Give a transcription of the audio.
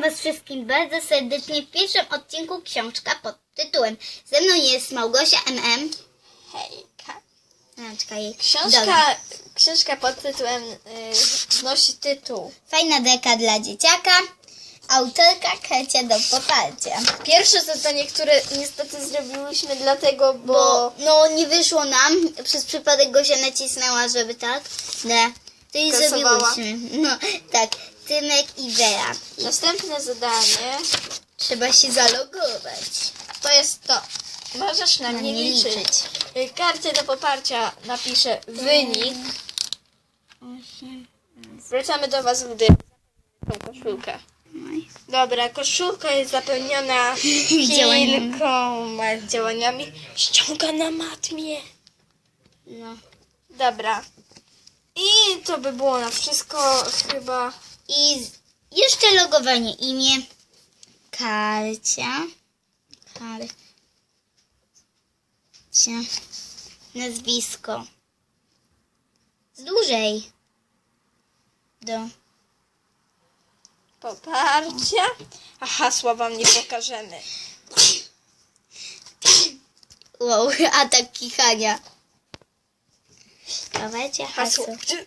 Witam Was wszystkim bardzo serdecznie w pierwszym odcinku książka pod tytułem Ze mną jest Małgosia MM. Hejka. Dobra. Książka, książka pod tytułem y, nosi tytuł. Fajna deka dla dzieciaka. Autorka Krecia do poparcia. Pierwsze zadanie, które niestety zrobiłyśmy dlatego, bo, Bo no nie wyszło nam. Przez przypadek Gosia nacisnęła, żeby tak. Nie. To i zrobiłyśmy. No tak. Tymek i Wera. następne zadanie Trzeba się zalogować. to jest to. Możesz na mnie liczyć. Y, Karcie do poparcia napiszę wynik. Wracamy do Was, gdy tą koszulkę. Dobra, koszulka jest zapełniona Działaniami. kilkoma działaniami. Ściąga na matmie. No. Dobra. I to by było na wszystko chyba. I jeszcze logowanie imię. Karcia. Karcia. Nazwisko. Z dłużej. Do. Poparcia. A hasła wam nie pokażemy. Wow, atak kichania. Dawajcie Hasło. hasło.